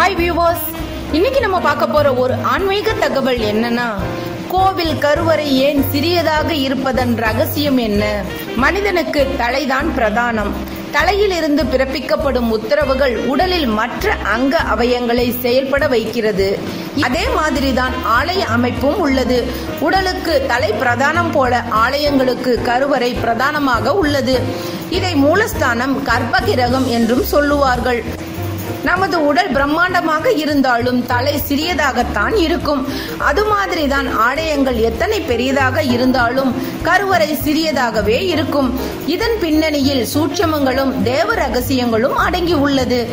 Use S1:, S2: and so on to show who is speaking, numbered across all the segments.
S1: Hi viewers இன்னைக்கு நம்ம பார்க்க போற ஒரு ஆன்மீக தகவல் என்னன்னா கோவில் கருவறை ஏன் சிறியதாக இருப்பதன் ரகசியம் என்ன? மனிதனுக்கு தலைதான் பிரதானம். தலையிலிருந்து பிறப்பிக்கப்படும் உத்தரவுகள் உடலில் மற்ற அங்க அவயங்களை செயல்பட வைக்கிறது. அதே மாதிரிதான் ஆலய அமைப்பும் உள்ளது. உடலுக்கு தலை பிரதானம் போல ஆலயங்களுக்கு கருவறை பிரதானமாக உள்ளது. இதை மூலஸ்தானம் கர்ப்பகிரகம் என்றும் சொல்லுவார்கள். நமது உடல் பிரம்மாண்டமாக இருந்தாலும் தலை சிறியதாகத்தான் இருக்கும். அது மாதிரிதான் ஆலயங்கள் எத்தனை பெரியதாக இருந்தாலும் கருவறை சிறியதாகவே இருக்கும். இதன் பின்னணியில் சூட்சமங்களும் தேவ ரகசியங்களும் அடங்கி உள்ளது.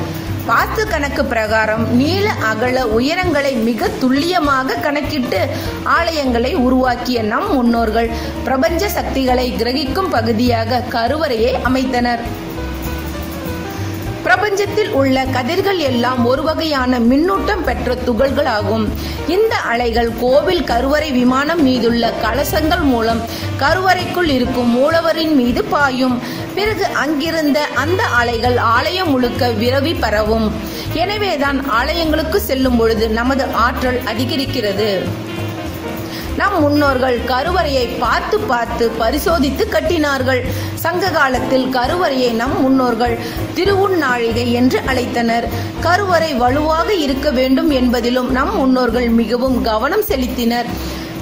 S1: வாஸ்து கணக்கு பிரகாரம் நீள அகல உயரங்களை மிக துல்லியமாக கணக்கிட்டு ஆலயங்களை உருவாக்கிய நம் முன்னோர்கள் பிரபஞ்ச சக்திகளை கிரகிக்கும் பகுதியாக கருவறையை அமைத்தனர். பிரபஞ்சத்தில் உள்ள கதிர்கள் எல்லாம் ஒரு வகையான மின்னூட்டம் பெற்ற துகள்கள் ஆகும் இந்த அலைகள் கோவில் கருவறை விமானம் மீதுள்ள கலசங்கள் மூலம் கருவறைக்குள் இருக்கும் மூலவரின் மீது பாயும். பிறகு அங்கிருந்த அந்த அலைகள் ஆலயம் முழுக்க விரவி பரவும். எனவேதான் ஆலயங்களுக்கு செல்லும் பொழுது நமது ஆற்றல் அதிகரிக்கிறது. நம் முன்னோர்கள் கருவறையை பார்த்து பார்த்து பரிசோதித்து கட்டினார்கள். சங்க காலத்தில் கருவறையை நம் முன்னோர்கள் திருவுண்ணாழிகை என்று அழைத்தனர். கருவறை வலுவாக இருக்க வேண்டும் என்பதிலும் நம் முன்னோர்கள் மிகவும் கவனம் செலுத்தினர்.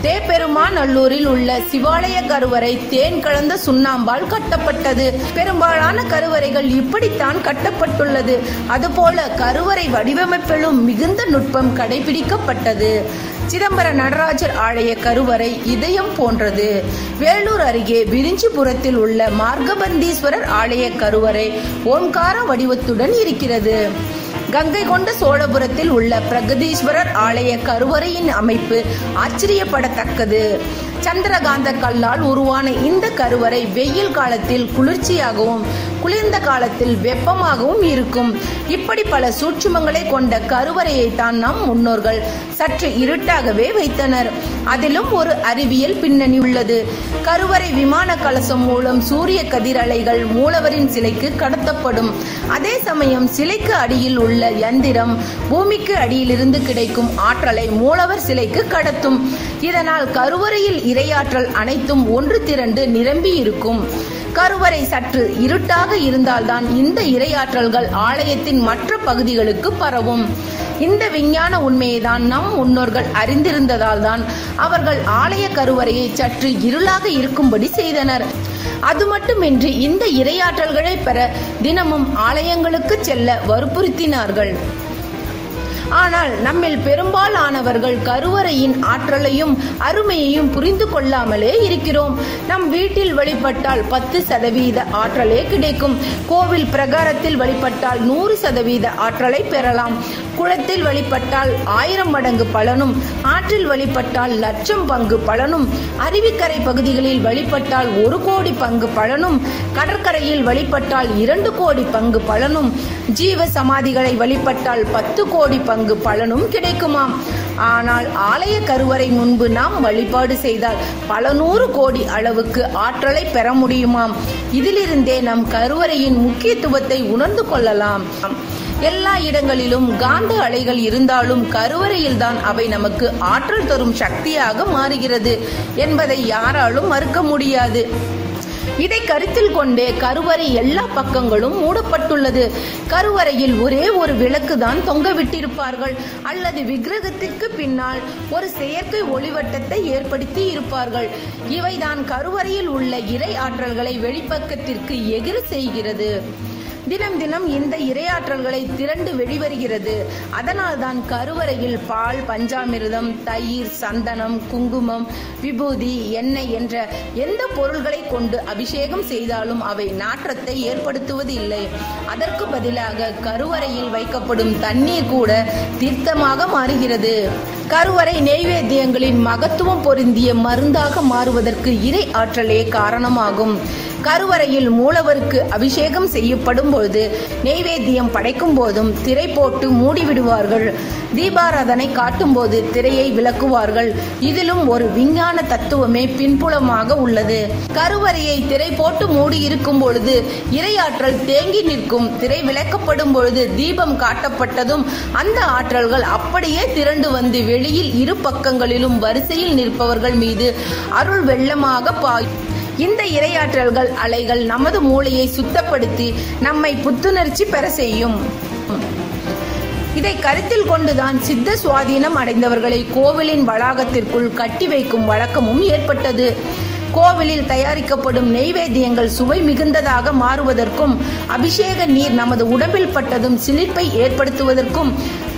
S1: தேப்பெருமாநல்லூரில் உள்ள சிவாலய கருவறை தேன் கலந்த சுண்ணாம்பால் கட்டப்பட்டது. பெரும்பாலான கருவறைகள் இப்படித்தான் கட்டப்பட்டுள்ளது. அதுபோல கருவறை வடிவமைப்பிலும் மிகுந்த நுட்பம் கடைபிடிக்கப்பட்டது. சிதம்பர நடராஜர் ஆலய கருவறை இதயம் போன்றது. வேலூர் அருகே விரிஞ்சிபுரத்தில் உள்ள மார்கபந்தீஸ்வரர் ஆலய கருவறை ஓம்கார வடிவத்துடன் இருக்கிறது. கங்கை கொண்ட சோழபுரத்தில் உள்ள பிரகதீஸ்வரர் ஆலய கருவறையின் அமைப்பு ஆச்சரியப்படத்தக்கது. சந்திரகாந்த கல்லால் உருவான இந்த கருவறை வெயில் காலத்தில் குளிர்ச்சியாகவும் குளிர்ந்த காலத்தில் வெப்பமாகவும் இருக்கும். இப்படி பல சூட்சுமங்களை கொண்ட கருவறையை தான் நம் முன்னோர்கள் சற்று இருட்டாகவே வைத்தனர். அதிலும் ஒரு அறிவியல் பின்னணி உள்ளது. கருவறை விமான கலசம் மூலம் சூரிய கதிர் அலைகள் மூலவரின் சிலைக்கு கடத்தப்படும். அதே சமயம் சிலைக்கு அடியில் உள்ள யந்திரம் பூமிக்கு அடியிலிருந்து கிடைக்கும் ஆற்றலை மூலவர் சிலைக்கு கடத்தும். இதனால் கருவறையில் இரையாற்றல் அனைத்தும் ஒன்று திரண்டு நிரம்பி இருக்கும். கருவறை சற்று இருட்டாக இருந்தால்தான் இந்த இரையாற்றல்கள் ஆலயத்தின் மற்ற பகுதிகளுக்கு பரவும். இந்த விஞ்ஞான உண்மையை தான் நம் முன்னோர்கள் அறிந்திருந்ததால் தான் அவர்கள் ஆலய கருவறையை சற்று இருளாக இருக்கும்படி செய்தனர். அது மட்டுமின்றி இந்த இரையாற்றல்களை பெற தினமும் ஆலயங்களுக்கு செல்ல வற்புறுத்தினார்கள். ஆனால் நம்மில் பெரும்பாலானவர்கள் கருவறையின் ஆற்றலையும் அருமையையும் புரிந்து கொள்ளாமலே இருக்கிறோம். நம் வீட்டில் வழிபட்டால் பத்து சதவீத ஆற்றலே கிடைக்கும். கோவில் பிரகாரத்தில் வழிபட்டால் நூறு சதவீத ஆற்றலை பெறலாம். குளத்தில் வழிபட்டால் ஆயிரம் மடங்கு பலனும் ஆற்றில் வழிபட்டால் லட்சம் பங்கு பலனும் அருவிக்கரை பகுதிகளில் வழிபட்டால் ஒரு கோடி பங்கு பலனும் கடற்கரையில் வழிபட்டால் இரண்டு கோடி பங்கு பலனும் ஜீவ சமாதிகளை வழிபட்டால் பத்து கோடி பங்கு பலனும் கிடைக்குமாம். ஆனால் ஆலய கருவறை முன்பு நாம் வழிபாடு செய்தால் பல நூறு கோடி அளவுக்கு ஆற்றலை பெற முடியுமாம். இதிலிருந்தே நம் கருவறையின் முக்கியத்துவத்தை உணர்ந்து கொள்ளலாம். எல்லா இடங்களிலும் காந்த அலைகள் இருந்தாலும் கருவறையில்தான் அவை நமக்கு ஆற்றல் தரும் சக்தியாக மாறுகிறது என்பதை யாராலும் மறுக்க முடியாது. இதை கருத்தில் கொண்டே கருவறை எல்லா பக்கங்களும் மூடப்பட்டுள்ளது. கருவறையில் ஒரே ஒரு விளக்கு தான் தொங்க விட்டிருப்பார்கள். அல்லது விக்கிரகத்திற்கு பின்னால் ஒரு செயற்கை ஒளிவட்டத்தை ஏற்படுத்தி இருப்பார்கள். இவைதான் கருவறையில் உள்ள இறை ஆற்றல்களை வெளிப்பக்கத்திற்கு எகிர செய்கிறது. தினம் தினம் இந்த இரையாற்றல்களை திரண்டு வெளிவருகிறது. அதனால் தான் கருவறையில் பால் பஞ்சாமிர்தம் தயிர் சந்தனம் குங்குமம் விபூதி எண்ணெய் என்ற எந்த பொருள்களை கொண்டு அபிஷேகம் செய்தாலும் அவை நாற்றத்தை ஏற்படுத்துவது இல்லை அதற்கு பதிலாக கருவறையில் வைக்கப்படும் தண்ணீர் கூட தீர்த்தமாக மாறுகிறது. கருவறை நெய்வேத்தியங்களின் மகத்துவம் பொருந்திய மருந்தாக மாறுவதற்கு இறை ஆற்றலே காரணமாகும். கருவறையில் மூலவருக்கு அபிஷேகம் செய்யப்படும் பொழுது நெய்வேத்தியம் படைக்கும் போதும் திரை போட்டு மூடிவிடுவார்கள். தீபாராதனை காட்டும் போது திரையை விளக்குவார்கள். இதிலும் ஒரு விஞ்ஞான தத்துவமே பின்புலமாக உள்ளது. கருவறையை திரை போட்டு மூடி இருக்கும் பொழுது இரையாற்றல் தேங்கி நிற்கும். திரை விளக்கப்படும் பொழுது தீபம் காட்டப்பட்டதும் அந்த ஆற்றல்கள் அப்படியே திரண்டு வந்து வெளியில் இரு பக்கங்களிலும் வரிசையில் நிற்பவர்கள் மீது அருள் வெள்ளமாக பாய் இந்த இரையாற்றல்கள் அலைகள் நமது மூளையை சுத்தப்படுத்தி நம்மை புத்துணர்ச்சி பெற செய்யும். இதை கருத்தில் கொண்டுதான் சித்த சுவாதீனம் அடைந்தவர்களை கோவிலின் வளாகத்திற்குள் கட்டி வைக்கும் வழக்கமும் ஏற்பட்டது. கோவிலில் தயாரிக்கப்படும் நெய்வேத்தியங்கள் சுவை மிகுந்ததாக மாறுவதற்கும் அபிஷேக நீர் நமது உடம்பில் பட்டதும் சிலிர்ப்பை ஏற்படுத்துவதற்கும்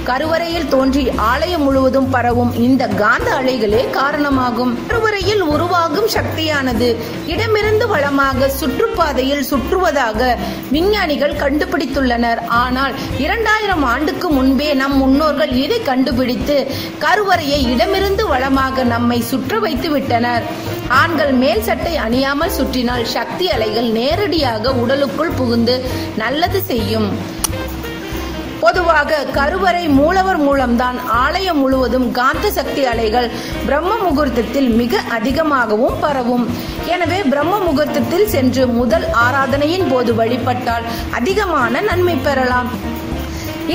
S1: கருவறையில் தோன்றி ஆலயம் முழுவதும் பரவும் இந்த காந்த அலைகளே காரணமாகும். கருவறையில் உருவாகும் சக்தியானது இடமிருந்து வளமாக சுற்றுப்பாதையில் சுற்றுவதாக விஞ்ஞானிகள் கண்டுபிடித்துள்ளனர். ஆனால் இரண்டாயிரம் ஆண்டுக்கு முன்பே நம் முன்னோர்கள் இதை கண்டுபிடித்து கருவறையை இடமிருந்து வளமாக நம்மை சுற்ற வைத்து விட்டனர் ஆண்கள் மேல் சட்டை அணியாமல் சுற்றினால் சக்தி அலைகள் நேரடியாக உடலுக்குள் புகுந்து நல்லது செய்யும். பொதுவாக கருவறை மூலவர் மூலம்தான் ஆலயம் முழுவதும் காந்த சக்தி அலைகள் பிரம்ம முகூர்த்தத்தில் மிக அதிகமாகவும் பரவும். எனவே பிரம்ம முகூர்த்தத்தில் சென்று முதல் ஆராதனையின் போது வழிபட்டால் அதிகமான நன்மை பெறலாம்.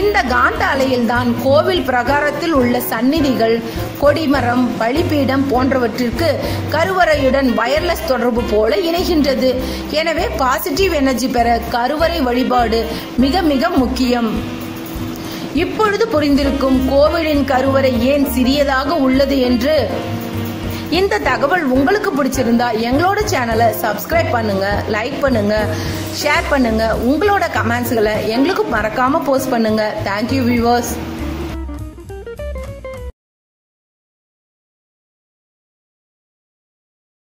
S1: இந்த காந்த அலையில்தான் கோவில் பிரகாரத்தில் உள்ள சந்நிதிகள் கொடிமரம் பலிபீடம் போன்றவற்றிற்கு கருவறையுடன் வயர்லெஸ் தொடர்பு போல இணைகின்றது. எனவே பாசிட்டிவ் எனர்ஜி பெற கருவறை வழிபாடு மிக மிக முக்கியம். இப்பொழுது புரிந்திருக்கும் கோவிலின் கருவறை ஏன் சிறியதாக உள்ளது என்று இந்த தகவல் உங்களுக்கு பிடிச்சிருந்தா எங்களோட சேனலை சப்ஸ்கிரைப் பண்ணுங்க லைக் பண்ணுங்க ஷேர் பண்ணுங்க. உங்களோட கமெண்ட்ஸ்களை எங்களுக்கு மறக்காம போஸ்ட் பண்ணுங்க. Thank you viewers